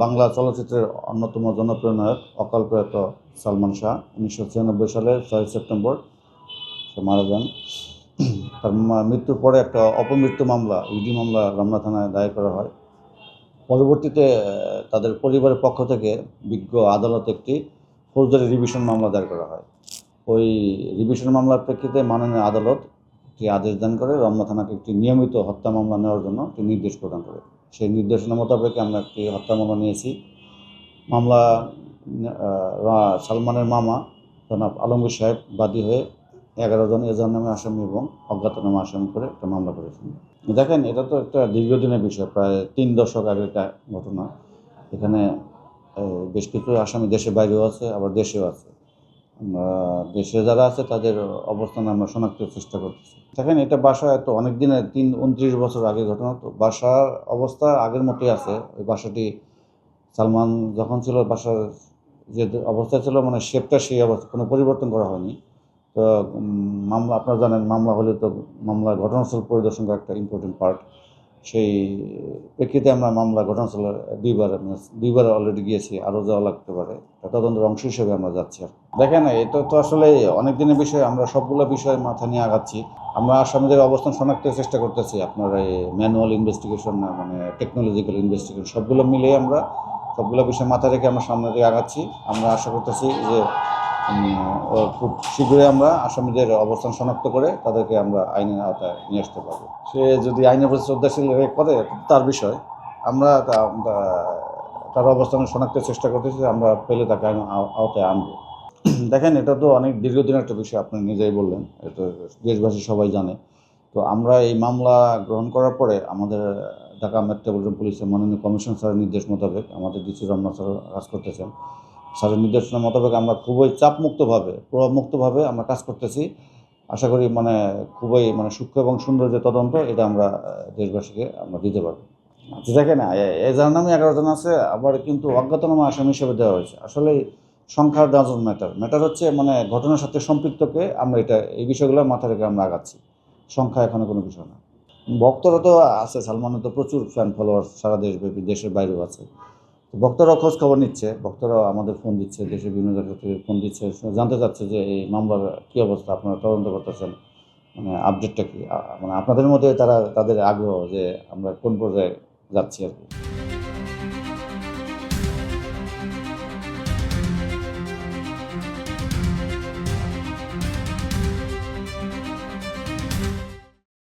বাংলা চলচ্চিত্রের অন্যতম জনপ্রিয় নায়ক অকাল প্রয়াত সালমান শাহ, উনিশশো ছিয়ানব্বই সালের ছয় সেপ্টেম্বর সে মারা যান। তার মৃত্যুর পরে একটা অপমৃত্যু মামলা, ইডি মামলা রমনা থানায় দায়ের করা হয়। পরবর্তীতে তাদের পরিবারের পক্ষ থেকে বিজ্ঞ আদালত একটি ফৌজদারি রিভিশন মামলা দায়ের করা হয়। ওই রিভিশন মামলার প্রেক্ষিতে মাননীয় আদালত আদেশ দান করে রমনা থানাকে একটি নিয়মিত হত্যা মামলা নেওয়ার জন্য একটি নির্দেশ প্রদান করে। সেই নির্দেশনা মোতাবেক আমরা একটি হত্যা মামলা নিয়েছি। মামলা সালমানের মামা জনাব আলমগীর সাহেব বাদী হয়ে এগারো জন এজার নামে আসামি এবং অজ্ঞাতনামা আসামি করে একটা মামলা করেছেন। দেখেন, এটা তো একটা দীর্ঘদিনের বিষয়, প্রায় তিন দশক আগেকার ঘটনা। এখানে বেশ কিছু আসামি দেশের বাইরেও আছে, আবার দেশেও আছে। দেশে যারা আছে, তাদের অবস্থান আমরা শনাক্তের চেষ্টা করতেছি। দেখেন, এটা বাসা তো অনেক দিনের তিন, উনত্রিশ বছর আগে ঘটনা তো। বাসার অবস্থা আগের মতোই আছে। ওই বাসাটি সালমান যখন ছিল, বাসার যে অবস্থা ছিল মানে শেপটা সেই অবস্থা, কোনো পরিবর্তন করা হয়নি। তো মামলা, আপনারা জানেন, মামলা হলে তো মামলার ঘটনাস্থল পরিদর্শন করা একটা ইম্পর্টেন্ট পার্ট সেই প্রেক্ষিতে আমরা মামলা ঘটনাস্থলে দুইবার দুইবার অলরেডি গিয়েছি, আরও যাওয়া লাগতে পারে। তদন্তের অংশ হিসেবে আমরা যাচ্ছি আর দেখেন, এটা তো আসলে অনেক দিনের বিষয়, আমরা সবগুলো বিষয় মাথা নিয়ে আগাচ্ছি। আমরা আসামিদের অবস্থান শনাক্তের চেষ্টা করতেছি, আপনার এই ম্যানুয়াল ইনভেস্টিগেশন মানে টেকনোলজিক্যাল ইনভেস্টিগেশন সবগুলো মিলিয়ে আমরা সবগুলো বিষয় মাথায় রেখে আমরা সামনে দিকে আগাচ্ছি। আমরা আশা করতেছি যে খুব শীঘ্রই আমরা আসামিদের অবস্থান শনাক্ত করে তাদেরকে আমরা আইনের আওতায় নিয়ে আসতে পারব। সে যদি আইনের প্রতি শ্রদ্ধাশীল হয়ে করে তার বিষয়, আমরা তার অবস্থান শনাক্তের চেষ্টা করতেছি, আমরা পেলে তাকে আইন আওতায় আনব। দেখেন, এটা তো অনেক দীর্ঘদিনের একটা বিষয়, আপনি নিজেই বললেন, এটা দেশবাসী সবাই জানে। তো আমরা এই মামলা গ্রহণ করার পরে আমাদের ঢাকা মেট্রোপলিটন পুলিশের মাননীয় কমিশন স্যারের নির্দেশ মোতাবেক আমাদের ডিসি রমনা স্যার কাজ করতেছেন। স্যারের নির্দেশনা মোতাবেক আমরা খুবই চাপমুক্তভাবে, প্রভাবমুক্তভাবে আমরা কাজ করতেছি। আশা করি মানে খুবই মানে সূক্ষ্ম এবং সুন্দর যে তদন্ত, এটা আমরা দেশবাসীকে আমরা দিতে পারব। আচ্ছা দেখেন, এ- যার নামে এগারো জন আছে, আবার কিন্তু অজ্ঞাতনামা আসামি হিসেবে দেওয়া হয়েছে। আসলে সংখ্যা ডাজন ম্যাটার ম্যাটার হচ্ছে মানে ঘটনার সাথে সম্পৃক্তকে আমরা এটা, এই বিষয়গুলো মাথা রেখে আমরা আগাচ্ছি। সংখ্যা এখনও কোনো বিষয় না। ভক্তরা তো আছে, সালমানের তো প্রচুর ফ্যান ফলোয়ার সারা দেশব্যাপী, দেশের বাইরেও আছে। তো ভক্তরাও খোঁজ খবর নিচ্ছে, ভক্তরাও আমাদের ফোন দিচ্ছে, দেশের বিভিন্ন জায়গা থেকে ফোন দিচ্ছে জানতে চাচ্ছে যে এই মামলার কী অবস্থা, আপনারা তদন্ত করতেছেন মানে আপডেটটা কী? মানে আপনাদের মধ্যে তারা, তাদের আগ্রহ যে আমরা কোন পর্যায়ে যাচ্ছি আর কি।